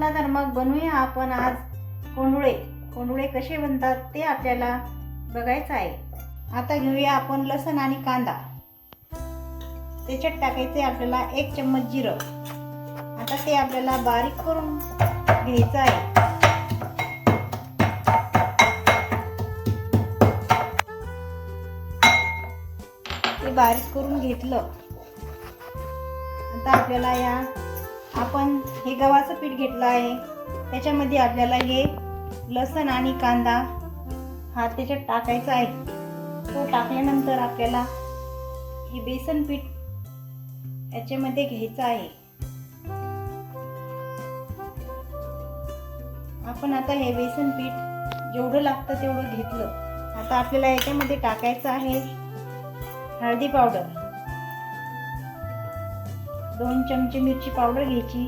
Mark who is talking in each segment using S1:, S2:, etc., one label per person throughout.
S1: चला तर मग बनवूया आपण आज. कोंडुळे कोंडुळे कसे बनतात ते आपल्याला बघायचं आहे. आता घेऊया आपण लसण आणि कांदा. त्याच्यात टाकायचे आपल्याला एक चम्मच जिरं. आता ते आपल्याला बारीक करून घ्यायचं आहे. ते बारीक करून घेतलं. आता आपल्याला या आपण हे गव्हाचं पीठ घेतलं आहे. त्याच्यामध्ये आपल्याला हे लसण आणि कांदा हा त्याच्यात टाकायचा आहे. तो टाकल्यानंतर आपल्याला हे बेसन पीठ याच्यामध्ये घ्यायचं आहे. आपण आता हे बेसन पीठ जेवढं लागतं तेवढं घेतलं. आता आपल्याला याच्यामध्ये टाकायचं आहे हळदी पावडर. दोन चमचे मिरची पावडर घ्यायची.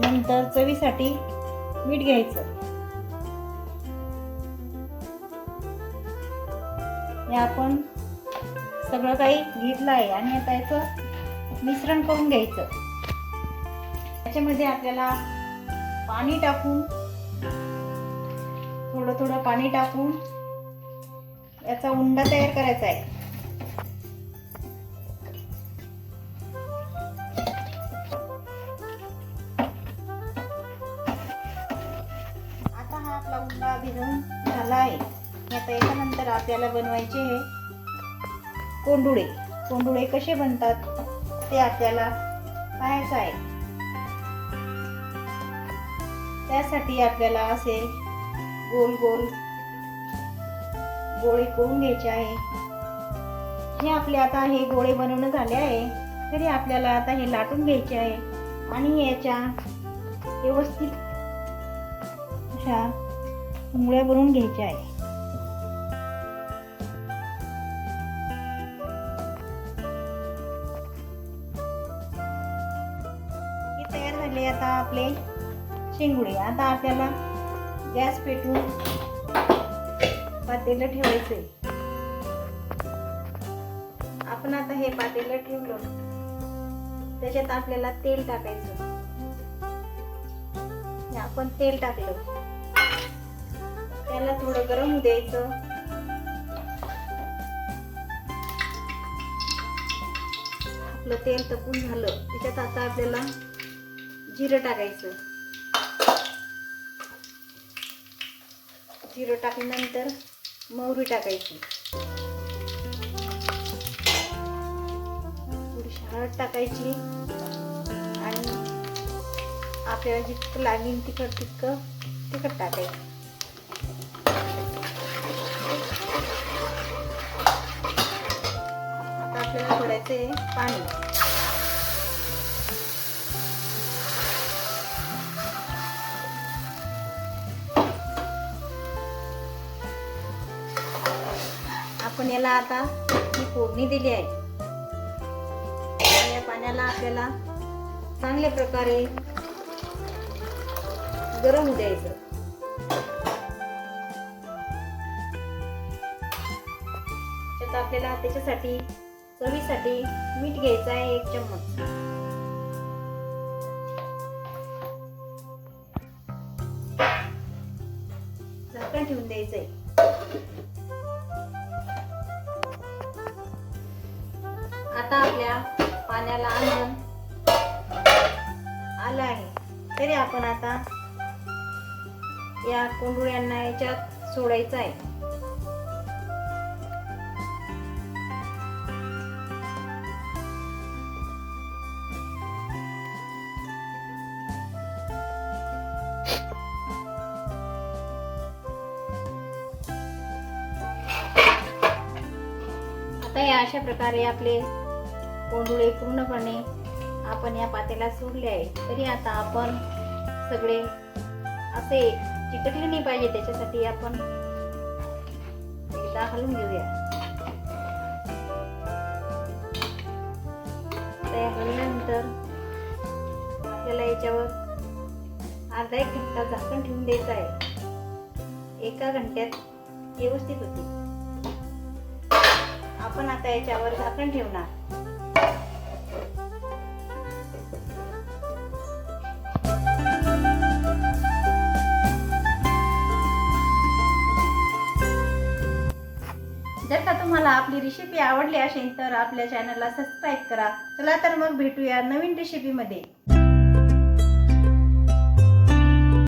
S1: नंतर चवीसाठी मीठ घ्यायचं. हे आपण सगळं काही घेतलं आहे आणि आता याचं मिश्रण करून घ्यायचं. त्याच्यामध्ये आपल्याला पाणी टाकून थोडं थोडं पाणी टाकून याचा उंडा तयार करायचा आहे. आता हा आपला उंडा भिजून झाला आहे आता याच्यानंतर आपल्याला बनवायचे हे कोंडुळे. कोंडुळे कसे बनतात ते आपल्याला पाहायचं आहे. त्यासाठी आपल्याला असे गोल गोल गोळे करून घ्यायचे आहे. हे आपले आता हे गोळे बनवणं झाले आहे. तरी आपल्याला आता हे लाटून घ्यायचे आहे. आणि याच्या व्यवस्थित अशा मुळ्या बनवून घ्यायच्या आहे. हे तयार झाले आता आपले शेंगुळे. आता आपल्याला गॅस पेटवून पातेलं ठेवायचंय. आपण आता हे पातेलं ठेवलं त्याच्यात आपल्याला तेल टाकायचं. आपण तेल टाकलं. त्याला थोडं गरम द्यायचं. आपलं तेल तपून झालं. त्याच्यात आता आपल्याला जिरं टाकायचं. जिरं टाकल्यानंतर मोहरी टाकायची. हळद टाकायची. आणि आपल्याला जितकं लागेल तिखट तितकं तिखट टाकायचं. आता आपल्याला सोडायचं आहे पाणी. आपण याला आता ही फोडणी दिली आहे. पाण्याला आपल्याला चांगल्या प्रकारे गरम द्यायचं. त्यात आपल्याला त्याच्यासाठी चवीसाठी मीठ घ्यायचं आहे एक चम्मच. झाकण ठेवून द्यायचंय. आता आपल्या पाण्याला आणून आलं आहे. तरी आपण आता या कोंडुळ्यांना याच्यात सोडायचं आहे. आता या अशा प्रकारे आपले कोंडुळे पूर्णपणे आपण या पातेला सोडले आहे. तरी आता आपण सगळे असे चिटकले नाही पाहिजे त्याच्यासाठी आपण एकदा हलवून घेऊया. हलल्यानंतर आपल्याला याच्यावर अर्धा एक घंटा झाकण ठेवून द्यायचं आहे. एका घंट्यात व्यवस्थित होती आपण आता याच्यावर झाकण ठेवणार. का तुम्हाला आपली रेसिपी आवडली असेल तर आपल्या चॅनलला सबस्क्राईब करा. चला तर मग भेटूया नवीन रेसिपीमध्ये